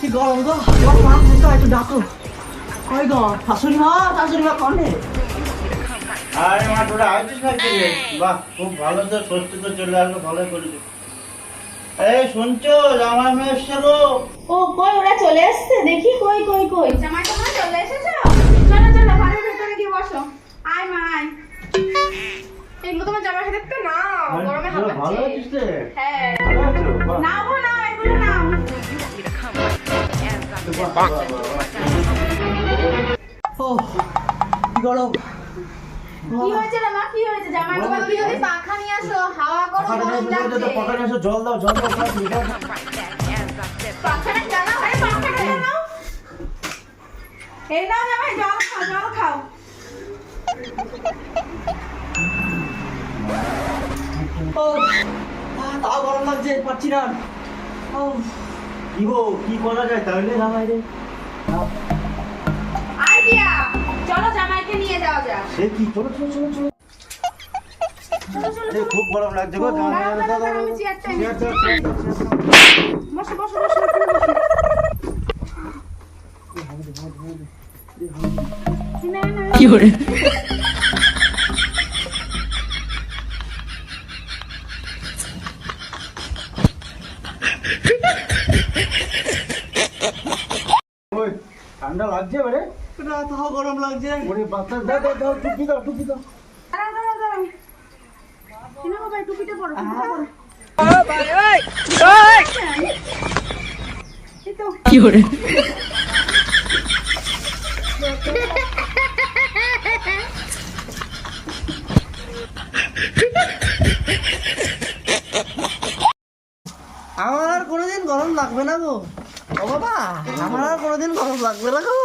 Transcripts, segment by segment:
কি গরম গো? আমার মা কোথা একটু ডাকো। কই গো? শাশুড়ি মা? শাশুড়ি মা কনে? আরে মা তোরা আইছিস নাকি রে? বাহ খুব ভালো তো ষষ্ঠী তো চলে আসলো ভালোই করেছিস এই শুনছো জামাই মেয়ে এসছে ও কই ওরা চলে এসছে? দেখি কই কই কই। জামাই এগুলো তোমার জামাই হাতে তো না গরমে হাত ভালো লাগছে। হ্যাঁ। ভালো আছো গো এগুলো। ও গরম। কি হয়েছে রে মা? কি হয়েছে? জামাই বাবা তুমি যদি পাখা নিয়ে আসো হাওয়া করো গরম নিয়ে এসো, লাগছে। পাখাটা জল দাও জল দাও সব মিটাও। পাখাটা জানাও আরে পাখাটা জানাও এই নাও জামাই জল খাও জল খাও। ও তাও গরম লাগছে পাচ্ছি না। ও কি গো কি করা যায় তাহলে? জামাই রে আইডিয়া! চলো জামাইকে নিয়ে যাওয়া যাক। সে কি? চলো চলো চলো চলো। খুব গরম লাগছে গো। দাঁড়াও, দাও। আমি চেয়ারটা এনে chair, chair, chair, chair, chair. বসো বসো বসো এখানে বসো না, না, কি করে ওই, ঠান্ডা লাগছে এবারে? না তাও গরম লাগছে। ওরে বাচ্চা দাও দাও দাও টুপি দাও টুপি দাও। বাবা, টুপিটা পরো। এই তো। কি আমার কোনোদিন গরম লাগবে না গো। ও বাবা আমার আর কোনোদিন খরচ লাগবে না গো।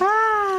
হ্যাঁ